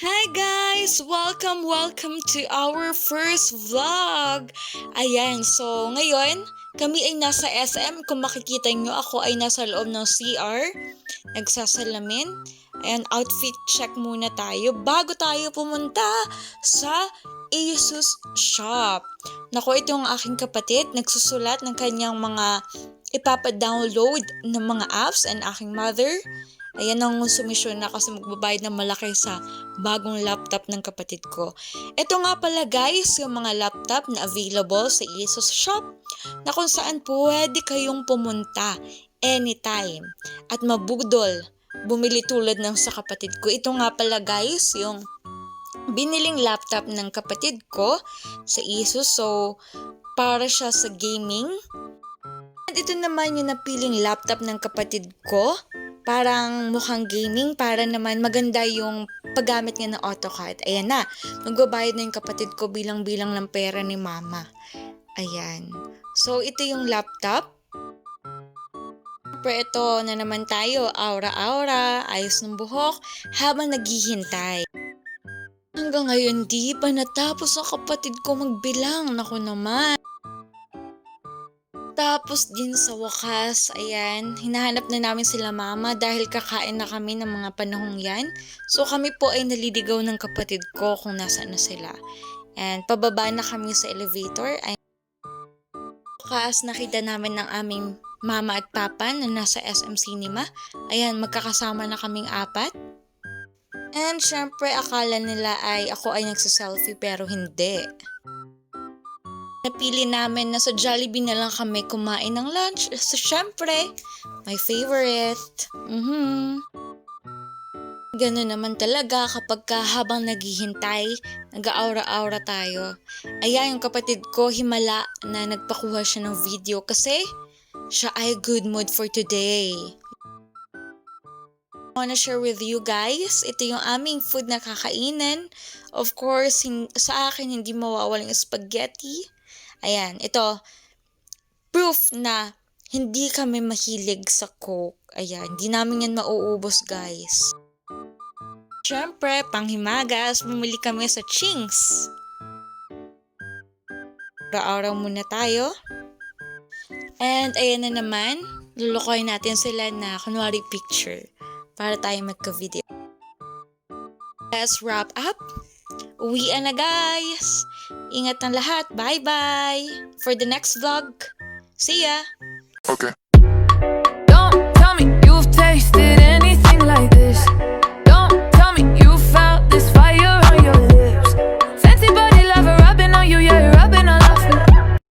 Hi guys! Welcome, welcome to our first vlog! Ayan, so ngayon, kami ay nasa SM. Kung makikita nyo, ako ay nasa loob ng CR. Nagsasalamin. Ayan, outfit check muna tayo bago tayo pumunta sa Asus Shop. Nako, ito yung aking kapatid. Nagsusulat ng kanyang mga ipapadownload ng mga apps and aking mother. Ayan ang sumisyon na kasi magbabayad ng malaki sa bagong laptop ng kapatid ko. Ito nga pala guys, yung mga laptop na available sa Asus Shop na kung saan pwede kayong pumunta anytime at mabudol bumili tulad ng sa kapatid ko. Ito nga pala guys, yung biniling laptop ng kapatid ko sa Asus. So, para siya sa gaming. At ito naman yung napiling laptop ng kapatid ko parang mukhang gaming para naman maganda yung paggamit niya ng AutoCAD. Ayan na, magbabayad na yung kapatid ko bilang-bilang ng pera ni mama. Ayan. So, ito yung laptop. Pero ito na naman tayo, aura-aura, ayos ng buhok, habang naghihintay. Hanggang ngayon, di pa natapos ang kapatid ko magbilang. Naku naman. Tapos din sa wakas, ayan, hinahanap na namin sila mama dahil kakain na kami ng mga panahong yan. So kami po ay naliligaw ng kapatid ko kung nasaan na sila. And pababa na kami sa elevator. Ay, wakas nakita namin ng aming mama at papa na nasa SM Cinema. Ayan, magkakasama na kaming apat. And syempre, akala nila ay ako ay nagsaselfie pero hindi. Napili namin na sa Jollibee na lang kami kumain ng lunch. So, syempre, my favorite. Mhm. Ganun naman talaga kapag ka habang naghihintay, nag-aura-aura tayo. Ayan, yung kapatid ko, himala na nagpakuha siya ng video kasi siya ay good mood for today. I wanna share with you guys, ito yung aming food na kakainin. Of course, sa akin hindi mawawalang spaghetti. Ayan, ito, proof na hindi kami mahilig sa Coke. Ayan, hindi namin yan mauubos, guys. Siyempre, panghimagas, bumili kami sa Chings. Araw-araw muna tayo. And ayan na naman, lulukoy natin sila na kunwari picture para tayo magka-video. Let's wrap up. Uwi na guys! Ingat ng lahat. Bye-bye! For the next vlog, see ya! Okay.